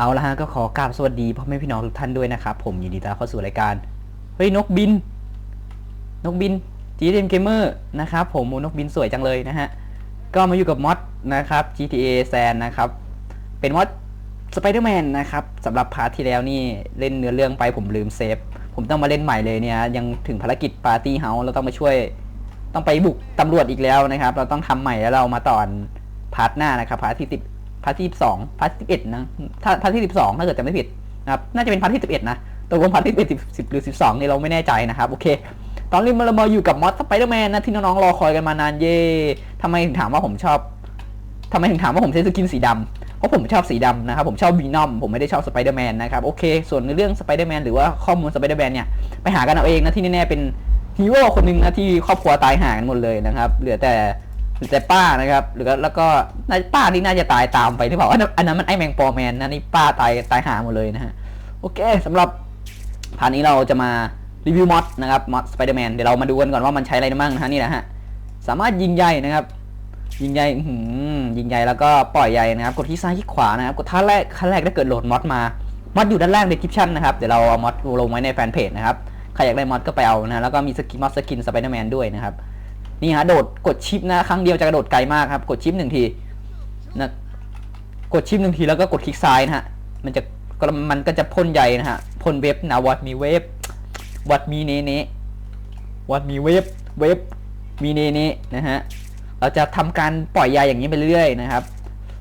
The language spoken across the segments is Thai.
เอาละฮะก็ขอกราบสวัสดีพ่อแม่พี่น้องทุกท่านด้วยนะครับ ผมยินดีต้อนรับเข้าสู่รายการ เฮ้ยนกบิน นกบิน GTM Gamer นะครับผมโอ้นกบินสวยจังเลยนะฮะ ก็มาอยู่กับมอดนะครับ GTA San นะครับ เป็นมอด Spider-Man นะครับสำหรับพาร์ทที่แล้วนี่เล่นเนื้อเรื่องไปผมลืมเซฟ ผมต้องมาเล่นใหม่เลยเนี่ย ยังถึงภารกิจปาร์ตี้เฮาส์เราต้องมาช่วย ต้องไปบุกตำรวจอีกแล้วนะครับ เราต้องทำใหม่แล้วเรามาตอนพาร์ทหน้านะครับพาร์ทที่สิบ พาร์ทที่สิบสองพาร์ทที่สิบเอ็ดนะถ้าพาร์ทที่สิบสองถ้าเกิดจำไม่ผิดนะครับน่าจะเป็นพาร์ทที่สิบเอ็ดนะตกลงพาร์ทที่สิบเอ็ดสิบหรือสิบสองนี่เราไม่แน่ใจนะครับโอเค ตอนนี้เรามาอยู่กับมอสสไปเดอร์แมนนะที่น้องๆรอคอยกันมานานเย่ทำไมถึงถามว่าผมชอบทำไมถึงถามว่าผมใช้สกินสีดำเพราะผมชอบสีดำนะครับผมชอบวีนอมผมไม่ได้ชอบสไปเดอร์แมนนะครับโอเค ส่วนในเรื่องสไปเดอร์แมนหรือว่าข้อมูลสไปเดอร์แมนเนี่ยไปหากันเอาเองนะที่แน่ๆเป็นฮีโร่คนหนึ่งนะที่ครอบครัวตายห่างกันหมดเลยนะครับเหลือแต่ แต่ป้านะครับหรือแล้วก็ป้าที่น่าจะตายตามไปที่บอกว่าอันนั้นมันไอแมงปอแมนนะนี่ป้าตายตายห่าหมดเลยนะฮะโอเคสำหรับพาร์ทนี้เราจะมารีวิวมอดนะครับมอดสไปเดอร์แมนเดี๋ยวเรามาดูกันก่อนว่ามันใช้อะไรได้บ้างนะฮะนี่นะฮะสามารถยิงใยนะครับ ยิงใยอื้อหือยิงใยแล้วก็ปล่อยใยนะครับ กดที่ซ้ายที่ขวานะครับกดท่าแรกขั้นแรกถ้าเกิดโหลดมอดมามอดอยู่ด้านล่างในคลิปชั่นนะครับเดี๋ยวเราเอามอดลงไว้ในแฟนเพจนะครับใครอยากได้มอดก็ไปเอานะแล้วก็มีสกินมอดสกินสไปเดอร์แมนด้วยนะครับ นี่ฮะโดดกดชิปนะครั้งเดียวจะกระโดดไกลมากครับ กดชิปหนึ่งทีนะกดชิปหนึ่งทีแล้วก็กดคลิกซ้ายนะฮะมันจะมันก็จะพ่นใยนะฮะพ่นเว็บนะวัดมีเว็บวัดมีเนเนวัดมีเว็บเว็บมีเนเนนะฮะเราจะทำการปล่อยใยอย่างนี้ไปเรื่อยๆนะครับ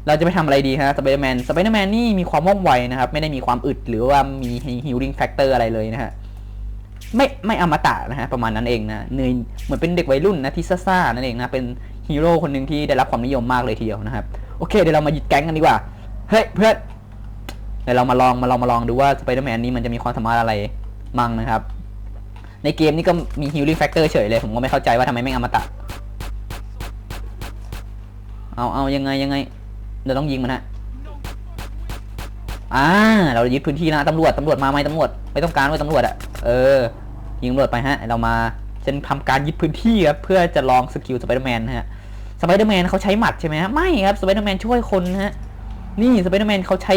เราจะไปทำอะไรดีฮะสไปเดอร์แมนสไปเดอร์แมนนี่มีความว่องไวนะครับ ไม่ได้มีความอึดหรือว่ามีฮิลลิ่งแฟกเตอร์อะไรเลยนะฮะ ไม่ไม่อมตะนะฮะประมาณนั้นเองนะเนยเหมือนเป็นเด็กวัยรุ่นนะที่ซ่าๆนั่นเองนะเป็นฮีโร่คนหนึ่งที่ได้รับความนิยมมากเลยทีเดียวนะครับโอเคเดี๋ยวเรามายึดแก๊งกันดีกว่าเฮ้ยเพื่อนเดี๋ยวเรามาลองมาลองมาลองดูว่าสไปเดอร์แมนนี้มันจะมีความสามารถอะไรมั่งนะครับ ในเกมนี้ก็มีฮิลลิ่งแฟกเตอร์เฉยเลยผมก็ไม่เข้าใจว่าทำไมไม่อมตะเอาเอายังไงยังไงเราต้องยิงมันฮะอ่าเรายึดพื้นที่นะตำรวจตำรวจมาไหมตำรวจไม่ต้องการไว้ตำรวจอะเออ ยิงตำรวจไปฮะ เรามาจะทำการยึดพื้นที่ครับเพื่อจะลองสกิลสไปเดอร์แมนฮะสไปเดอร์แมนเขาใช้หมัดใช่ไหมฮะไม่ครับสไปเดอร์แมนช่วยคนนะฮะนี่สไปเดอร์แมนเขาใช้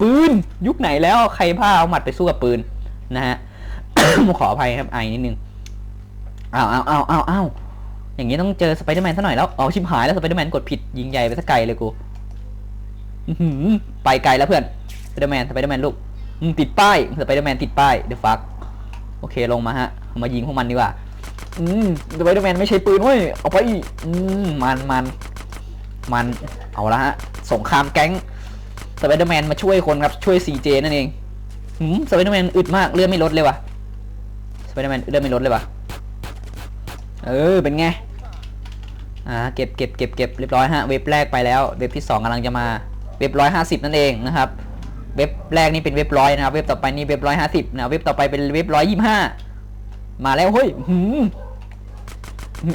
ปืนยุคไหนแล้วใครพาเอาหมัดไปสู้กับปืนนะฮะขออภัยครับไอนิดนึงอ้าวอ้าวอ้าวอ้าวอ้าวอย่างนี้ต้องเจอสไปเดอร์แมนซะหน่อยแล้วเอาชิบหายแล้วสไปเดอร์แมนกดผิดยิงใหญ่ไปสักไกลเลยกูไปไกลแล้วเพื่อนสไปเดอร์แมนสไปเดอร์แมนลูกติดป้ายสไปเดอร์แมนติดป้ายเดี๋ยวฟัก อเคลงมาฮะมายิงพวกมันดีกว่า อืมสไปเดอร์แมนไม่ใช้ปืนเว้ยเอาไปอืมมันมันมันเอาละฮะสงครามแก๊งสไปเดอร์แมนมาช่วยคนครับช่วยซีเจนั่นเองหืมสไปเดอร์แมนอึดมากเลือดไม่ลดเลยว่ะสไปเดอร์แมนเลือดไม่ลดเลยว่ะเออเป็นไงอ่าเก็บเก็บเก็บเก็บเรียบร้อยฮะเว็บแรกไปแล้ว เว็บที่สองกำลังจะมาเว็บร้อยห้าสิบนั่นเองนะครับ เว็บแรกนี่เป็นเว็บร้อยนะครับ เว็บต่อไปนี่เว็บร้อยห้าสิบนะเว็บต่อไปเป็นเว็บร้อยยี่ห้ามาแล้วเฮ้ยหืม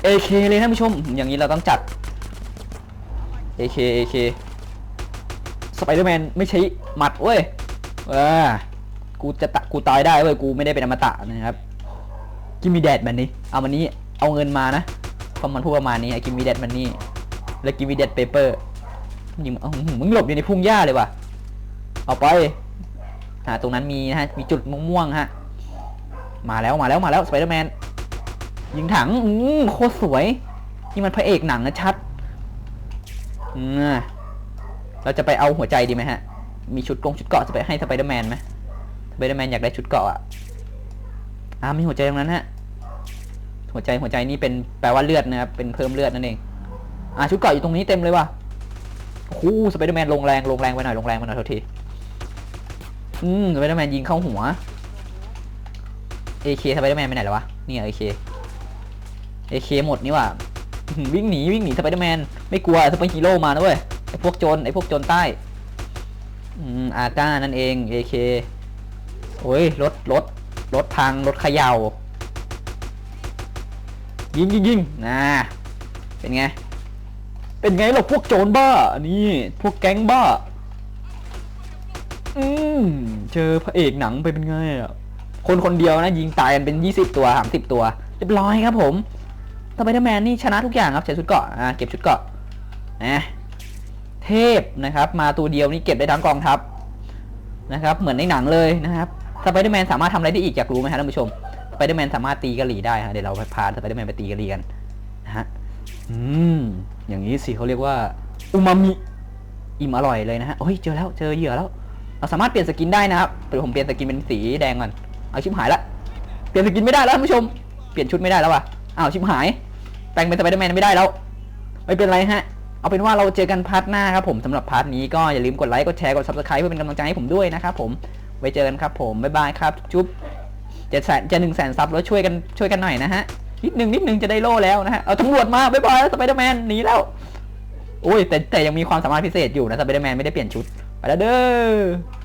เอเคเลยท่านผู้ชม อย่างนี้เราต้องจัดเอเคเอเคสไปเดอร์แมนไม่ใช้หมัดเว้ยเออกูจะตะกูตายได้เว้ยกูไม่ได้เป็นอมตะนะครับกิมมีแดดมันนี้ เอามันนี้เอาเงินมานะเพระมันพูดประมาณนี้ไอ้กิมมีแดดมันนี่แล้วกิมมีแดดเปเปอร์ยิงเอามึงหลบอยู่ในพุ่งหญ้าเลยว่ะ เอาไปหาตรงนั้นมีนะฮะมีจุดม่วงๆฮะมาแล้วมาแล้วมาแล้วสไปเดอร์แมนยิงถังอืมโคตรสวยนี่มันพระเอกหนังนะชัดอืมเราจะไปเอาหัวใจดีไหมฮะ มีชุดกงชุดเกาะจะไปให้สไปเดอร์แมนไหมสไปเดอร์แมนอยากได้ชุดเกาะอะอ่ามีหัวใจตรงนั้นฮะ หัวใจหัวใจนี่เป็นแปลว่าเลือดนะครับ เป็นเพิ่มเลือดนั่นเอง อ่าชุดเกาะอยู่ตรงนี้เต็มเลยว่ะโอ้โหสไปเดอร์แมนลงแรงลงแรงไปหน่อยลงแรงไปหน่อยเท่าที อืมสไปเดอร์แมนยิงเข้าหัว AK สไปเดอร์แมนไปไหนแล้ววะนี่เอ AK AK หมดนี่ว่ะวิ่งหนีวิ่งหนีสไปเดอร์แมนไม่กลัวสไปฮีโร่มานะเว้ยไอพวกโจรไอพวกโจรใต้อืมอาก้านั่นเอง AK โอ้ยรถรถรถพังรถขย่ายิงยิงยิงนะเป็นไง เป็นไงหรอพวกโจรบ้า นี่ พวกแก๊งบ้า อืมเจอพระเอกหนังไปเป็นไงอะ คนคนเดียวนะ ยิงตายกันเป็นยี่สิบตัวสามสิบตัวเรียบร้อยครับผมสไปเดอร์แมนนี่ชนะทุกอย่างครับใส่ชุดเกาะอ่าเก็บชุดเกาะนะเทพนะครับ มาตัวเดียวนี่เก็บได้ทั้งกองทัพนะครับ เหมือนในหนังเลยนะครับสไปเดอร์แมนสามารถทำอะไรได้อีกอยากรู้ไหมฮะท่านผู้ชมสไปเดอร์แมนสามารถตีกะหรี่ได้ฮะเดี๋ยวเราพาสไปเดอร์แมนไปตีกะหรี่กันนะฮะอืมอย่างนี้สิเขาเรียกว่าอูมามิอิ่มอร่อยเลยนะฮะโอ้ยเจอแล้วเจอเหยื่อแล้ว เราสามารถเปลี่ยนสกินได้นะครับเดี๋ยวผมเปลี่ยนสกินเป็นสีแดงก่อนเอาชิบหายละเปลี่ยนสกินไม่ได้แล้วท่านผู้ชมเปลี่ยนชุดไม่ได้แล้วว่ะอ้าวชิบหายแปลงเป็นสไปเดอร์แมนไม่ได้แล้วไม่เป็นไรฮะเอาเป็นว่าเราเจอกันพาร์ทหน้าครับผมสำหรับพาร์ทนี้ก็อย่าลืมกดไลค์กดแชร์กด subscribe เพื่อเป็นกำลังใจให้ผมด้วยนะครับผมไว้เจอกันครับผมบ๊ายบายครับจุ๊บจะแสนจะหนึ่งแสนซับแล้วช่วยกันช่วยกันหน่อยนะฮะนิดหนึ่งนิดหนึ่งจะได้โล่แล้วนะฮะเอาตำรวจมาบ๊ายบายสไปเดอร์แมนหนีแล้วโอ้ยแต่แต่ยังมีความสามารถพิเศษอยู่นะสไปเดอร์แมนไม่ได้เปลี่ยนชุด ไปแล้วเด้อ